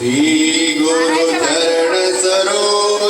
श्री गुरु चरण सरो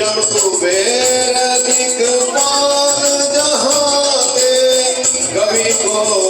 जब कुबेर दिख पे कवि को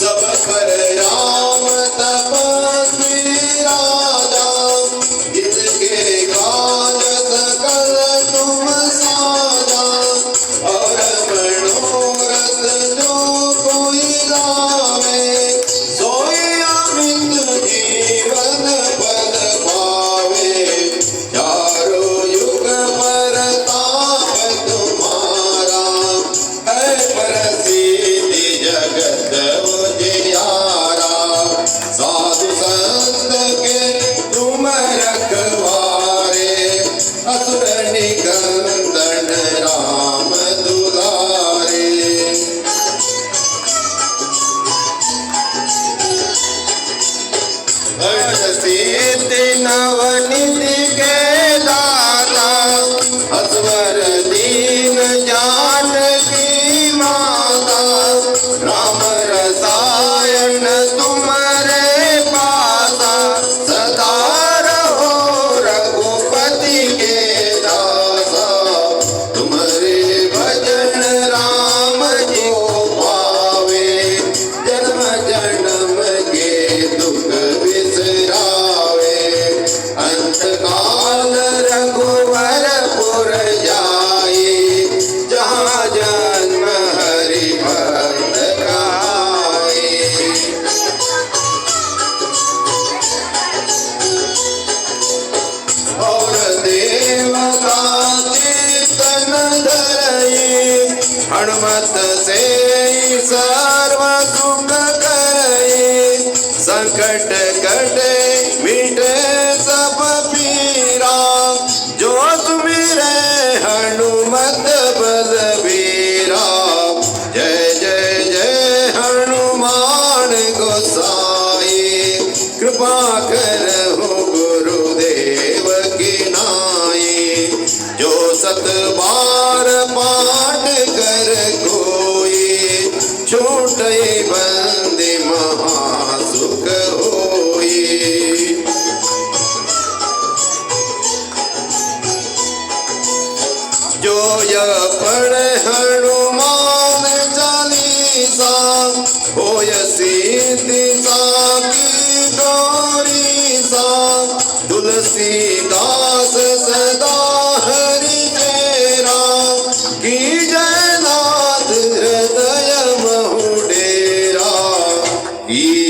जब पर राम तपस्वी राम हनुमत से सर्व दुख करे संकट कटे मिटे જો સતબાર પાઠ કર કોઈ, છૂટે બંદે મહાસુખ હોય. જો પણ હનુમાન ચાલીસા, હોય સીધી E.